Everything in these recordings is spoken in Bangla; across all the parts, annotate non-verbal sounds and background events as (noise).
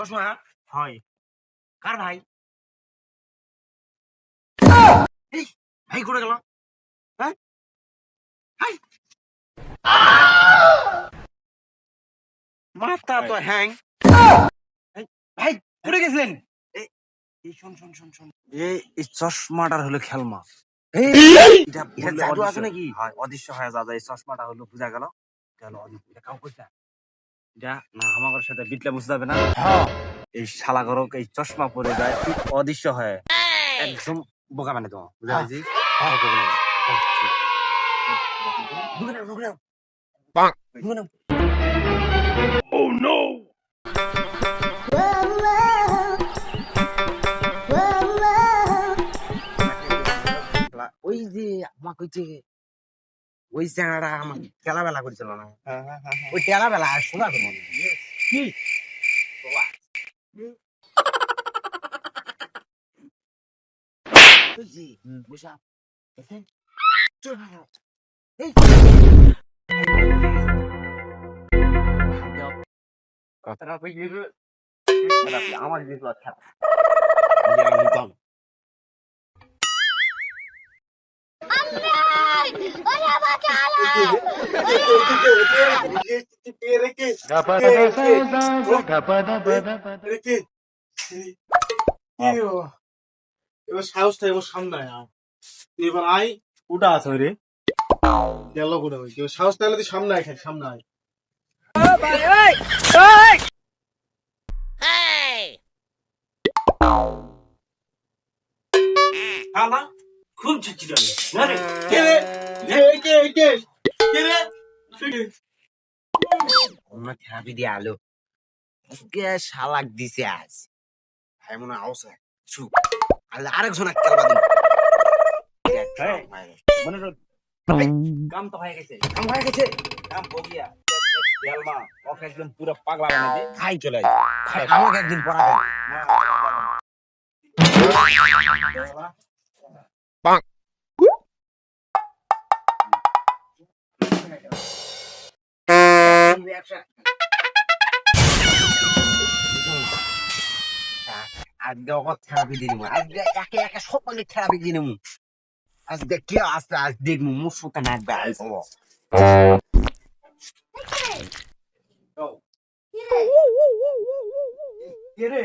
চশমা হয়। কার ভাই? ভাই করে গেল? হ্যাঁ? মাথা তো হ্যাং। ভাই গেছেন এই শোন শোন শোন শোন। এই এই চশমাটার হলো খেলমা। এটা জাদু আছে নাকি? হয় অদৃশ্য হয়ে যা যায় এই চশমাটা হলো বুঝা গেল। গেল কাউ কইতা এটা না আমার সাথে বিটলে বুঝতে হবে না। হ্যাঁ এই শালা গরক এই চশমা পরে যায় ঠিক অদৃশ্য হয়। একদম বোকা মানে তোমার বুঝা হ্যাঁ। গেছি ওই যে আমাকে ওই চ্যাংড়াটা আমার টেলা বেলা করেছিল না। ওই টেলা বেলা আর শোনা তোমার হ্যাঁ, হ্যাঁ। কি? আমার বিপ্লব এবার আই উঠা আছে রে গেল ওই কেউ সাহস তাহলে তুই সামনে আয় সামনে আয় খুব ঝুঁকি কাম একদম পুরো পাগলা বানাই খাই চলে আয়। আমাকে একদিন পড়াবে আজকে ওকে থেরাপি দিয়ে নিবো। আজকে একে একে সকলে থেরাপি দিয়ে নিবো। আজকে কে আসতে আজ দেখব মুখ ফুটা নাকবে আজ কে রে?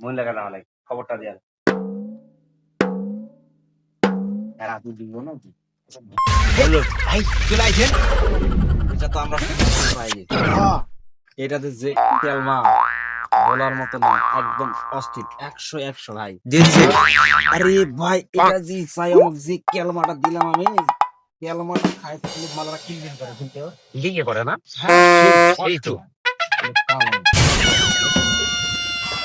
মন লাগা না হলে খবরটা দেয়ার আর দিব না বলো ভাই চলে আইছেন? এটা তো আমরা পাই এটাতে যে তেলমা বলার মতো না একদম অস্থির। একশো একশো। ভাই আরে ভাই এটা যে চাই আমাকে যে কেলমাটা দিলাম আমি কেলমাটা খাই তুমি কিনবেন করে কিন্তু লিগে করে না? এই তো। এখন এই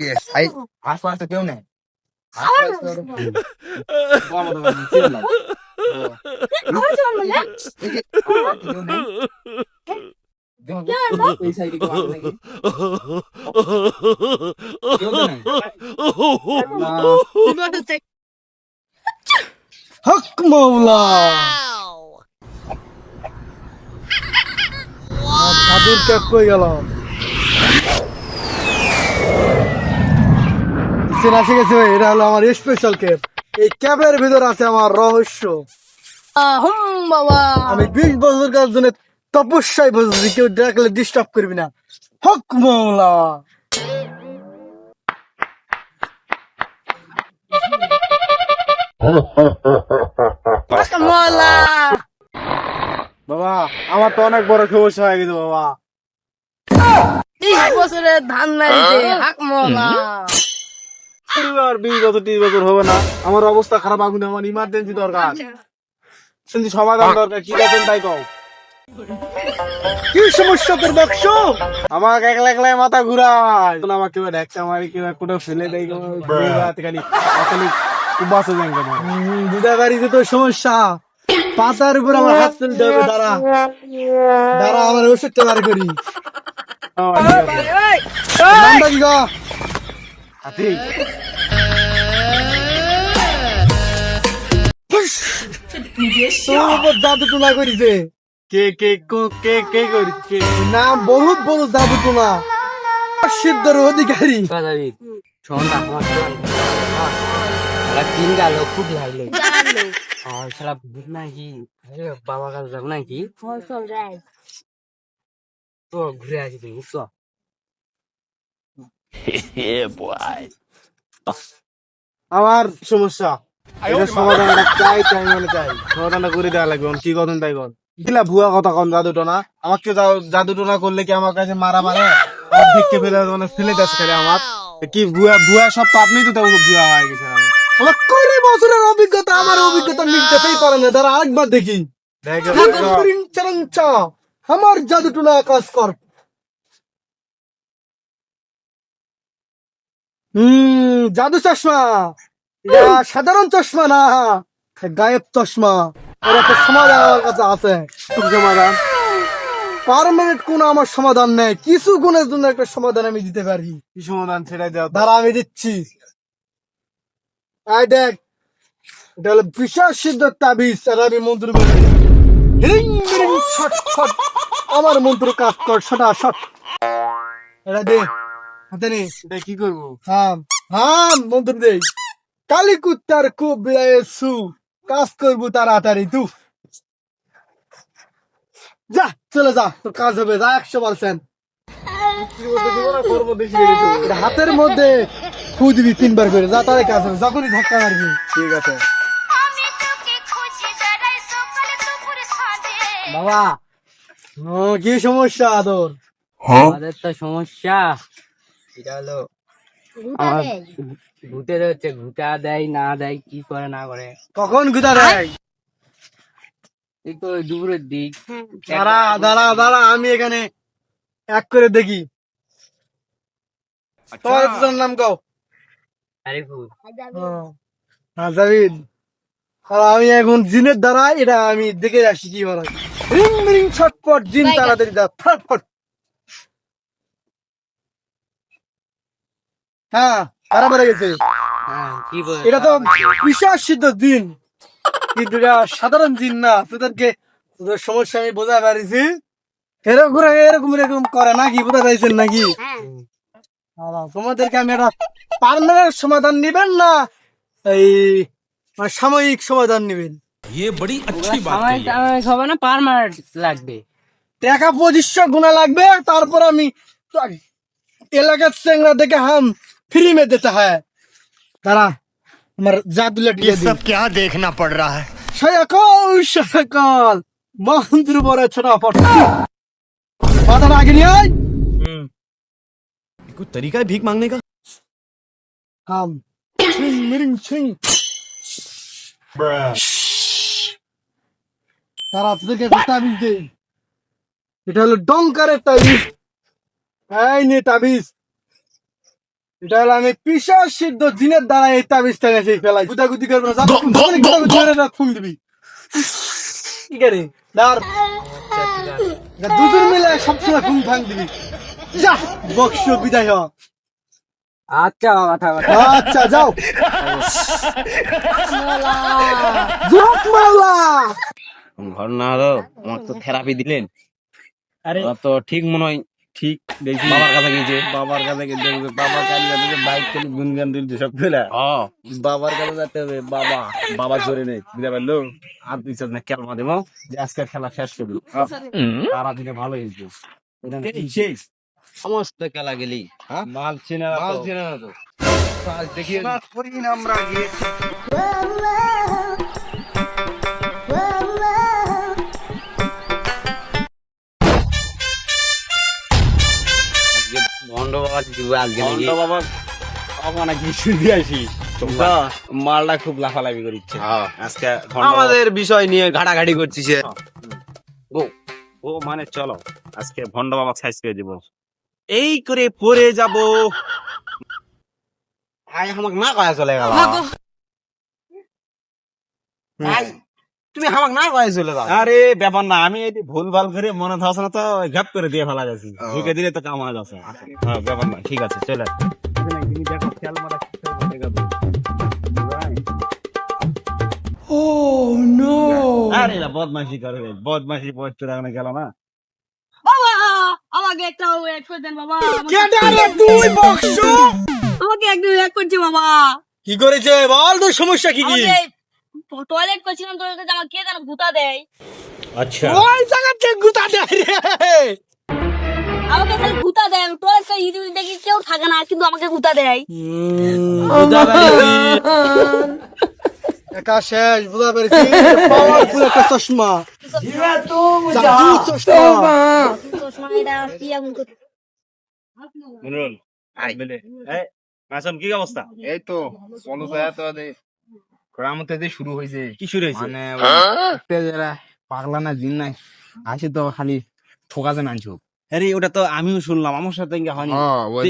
কে আই আশপাশে কেউ নেই হক মাওলা সাধুর ক্যাপ কই গেলাম গেল চেনা শিখেছে এটা হলো আমার স্পেশাল ক্যাপ এই ক্যাপের ভিতর আছে আমার রহস্য। আমি বিশ বছর কাজ জন্য তপস্যায় বসেছি কেউ ডাকলে ডিস্টার্ব করবি না। হক মৌলা। মলা। বাবা আমার তো অনেক বড় সমস্যা হয়ে গেছে বাবা। বছরের ধান নাই হাক মলা। পরিবার বিশ বছর ত্রিশ বছর হবে না। আমার অবস্থা খারাপ আগুন আমার ইমার্জেন্সি দরকার। শুনছি সমাধান দরকার কি করবেন তাই কও। কি সমস্যা তোর বাক্স? আমাকে একলা একলাই মাথা ঘুরায়। আমাকে কেউ একটা মারি কেউ কোথাও ফেলে দেয় খালি খালি বাসে যান কেন? বুঝা পারিছে তোর সমস্যা। পাতার উপর আমার হাত তুলতে হবে দাঁড়া। দাঁড়া আমার ওষুধটা বার করি। নামটা কি গো হাতি তোর উপর জাদু টুনা করিছে। কে কে কো- কে কে করিছে? না বহুত বড় জাদু টুনা সিদ্ধর অধিকারী দাদাবি শোন না আমার শোন। ওরা তিন গেল খুব লাগল সারা ভূত নাকি বাবা কাছে যাব নাকি তো ঘুরে আসি তুমি বুঝছ? (laughs) আমার সমস্যা। এটা সমাধানটা চাই চাই মানে চাই। সমাধানটা করে দেওয়া লাগবে কি কথা তাই কর কিলা ভুয়া কথা কন জাদু টোনা আমাকে জাদু টোনা করলে কি আমার কাছে মারা মারে? অর্ধেককে ফেলে মানে ফেলে যাচ্ছে খালি আমার। কি ভুয়া ভুয়া সব তো আপনি তো ভুয়া হয়ে গেছে আমি আমার কুড়ি বছরের অভিজ্ঞতা? আমার অভিজ্ঞতা মিলতেই পারে না। তারা আরেকবার দেখি। চা আমার জাদু টোনা কাজ কর। হম জাদু চশমা। সাধারণ চশমা না। গায়েব চশমা। এর একটা সমাধান আমার কাছে আছে সমাধান? পারমানেন্ট কোন আমার সমাধান নেই। কিছু গুণের জন্য একটা সমাধান আমি দিতে পারি। কি সমাধান সেটাই দাও দাঁড়া আমি দিচ্ছি। আই দেখ এটা হলো বিশাল সিদ্ধ তাবিজ এটা আমি মন্ত্র বলি। হিরিং বিরিং ছট ছট। আমার মন্ত্র কাজ কর সটা শট এটা দে। হাতে নে এটা কি করব। হাম হাম মন্ত্র দে কালী কুত্তার সু কাজ করব তাড়াতাড়ি তু যা চলে যা তোর কাজ হবে যা একশো পার্সেন্ট হাতের মধ্যে ফু দিবি তিনবার করে যা তাহলে কাজ হবে যখনই ধাক্কা মারবি। ঠিক আছে। আমি তোকে খুঁজি বেড়াই সকালে দুপুর সাঁঝে বাবা ও কি সমস্যা তোর? আমাদের তো সমস্যা। এটা হলো আমার ভূতের হচ্ছে ঘুটা দেয় না দেয় কি করে না করে। কখন গুদা দেয়? এই তো দুপুরের দিক। দাঁড়া দাঁড়া দাঁড়া আমি এখানে এক করে দেখি। তোমার তোর নাম কও? আরিফুল। হ্যাঁ জাবিদ আর আমি এখন জিনের দ্বারা এটা আমি দেখে আসি কি বলা রিং রিং ছটপট জিন তাড়াতাড়ি দা ফটফট। হ্যাঁ তারা বেড়ে গেছে। হ্যাঁ কি বলে এটা তো বিশাল সিদ্ধ জিন কিন্তু এটা সাধারণ দিন না তোদেরকে তোদের সমস্যা আমি বোঝা পারিছি। এরকম এরকম এরকম করে নাকি বোঝা পাইছেন নাকি? তোমাদেরকে আমি একটা পার্মানেন্ট সমাধান নিবেন না এই মানে সাময়িক সমাধান নিবেন? না পারমানেন্ট লাগবে। টাকা পঁচিশশো গুণা লাগবে তারপর আমি এলাকার চেংড়া দেখে হাম ফ্রি মে দিতে হয় দাঁড়া আমার জাদুলে দিয়ে দিন क्या देखना पड़ रहा है সকাল সকাল মন্ত্র বড় ছোট ফট মাথাটা আগে নিয়ে আয় कोई तरीका है भीख मांगने का হাম ছিং মিরিং ছিং তারা তোদেরকে একটা তাবিজ দেই এটা হলো ডঙ্কারের তাবিজ এই নে তাবিজ এটা হলো আমি পিসার সিদ্ধ দিনের দ্বারা এই তাবিজটা এসে ফেলাই। গুদাগুদি করব না ফুল দিবি। কি করে? যা দুজন মিলে সবসময় ঘুম ভাঙ দিবি। যা বক্স বিদায় হ। আচ্ছা কথা কথা আচ্ছা যাও। জোক মাওলা ঘর না হলো আমার তো থেরাপি দিলেন। আরে। তো ঠিক মনে হয় ঠিক দেখি। বাবার কাছে গিয়েছে। বাবার কাছে গিয়ে বাবার কাছে যাবে বাইক চালি গুনগান দিল সব ফেলে বাবার কাছে যেতে হবে বাবা বাবা জোরে নেই। বুঝতে পারল? আর দুই চার না খেলমা দেবো যে আজকে খেলা শেষ করবি তারা দিনে ভালো হয়েছে। সমস্ত খেলা গেলি। মাল চিনে মাল চিনে না তো। দেখি আমরা গিয়েছি। আজকে বাবা শুনতে আসি মালটা খুব লাফালাফি করিচ্ছে আজকে আমাদের বিষয় নিয়ে ঘাটাঘাটি করছিস ও ও মানে চলো আজকে ভন্ড বাবা সাইজ করে দিব। এই করে পড়ে যাব। আই আমাকে না কয়া চলে গেল। আই, তুমি আমাকে না কয়া চলে যাও? আরে ব্যাপার না আমি এই ভুল ভালো করে মনে থাকছে না তো ঘাপ করে দিয়ে ফেলা গেছি ঢুকে দিলে তো কাম হয়ে যাচ্ছে হ্যাঁ ব্যাপার না ঠিক আছে চলে তুমি দেখো খেয়াল মারা ও নো আরে না বদমাশি করে বদমাশি পড়তে রাখনে গেল না। আমাকে একটা এক করে দেন বাবা তুই বক্স? আমাকে একদম এক করছে বাবা। কি করেছে? বল তোর সমস্যা কি কি? টয়লেট করছিলাম তোর কাছে আমার কে যেন গুতা দেয়? আচ্ছা। ওই জায়গাতে গুতা দে রে? আমাকে খালি গুতা দেয় আমি টয়লেট করে ইঁদুর দেখি কেউ থাকে না কিন্তু আমাকে গুতা দেয়। একা শেষ বুঝা পেরেছি? পাওয়ারফুল একটা চশমা। জাদু চশমা। চশমা এটা কি এমন করে- মনিরুল আই বলে এই মাসুম কি অবস্থা? এই তো তো এত গ্রামতে যে শুরু হয়েছে কি শুরু হয়েছে মানে যারা পাগলা না জিন নাই আসে তো খালি ঠোকাতে নানছো আরে ওটা তো আমিও শুনলাম আমার সাথে ইঙ্গা হয়নি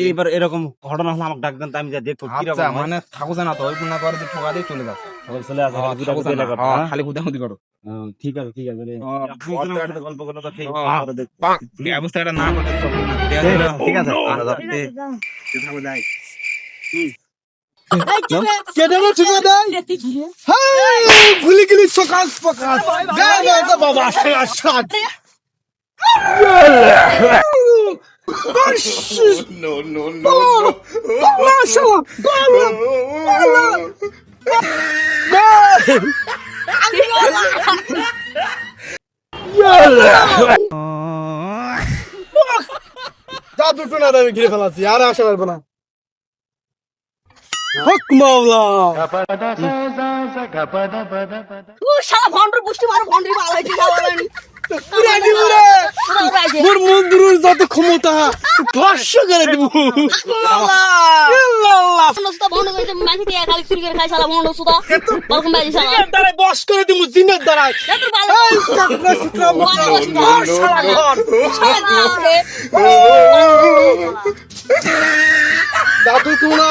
এবার এরকম ঘটনা হলো আমাকে ডাকতেন তো আমি যা দেখব কি আচ্ছা মানে থাকো না তো ওই না করে যে চলে যাচ্ছে মানে চলে আসে হ্যাঁ, হ্যাঁ, হ্যাঁ? খালি করো হ্যাঁ, ঠিক আছে ঠিক। হ্যাঁ, গল্প করলে তো ঠিক হ্যাঁ। ব্যবস্থাটা না করতে ঠিক আছে না ঠিক আছে হাই ভুলি গেলি সকাল সকাল তো বাবা সাত সাত নো নো নো যা দুটো না আমি ঘিরে ফেলাচ্ছি আর আসা পারব না হক মাওলা ও শালা ভন্ডর পুষ্টি মারো ভন্ডরি মোর মন্দিরের যত ক্ষমতা ভস্য করে দিব। বস করে দিব জিনের দ্বারাই ঘর শালা দাদু তোমরা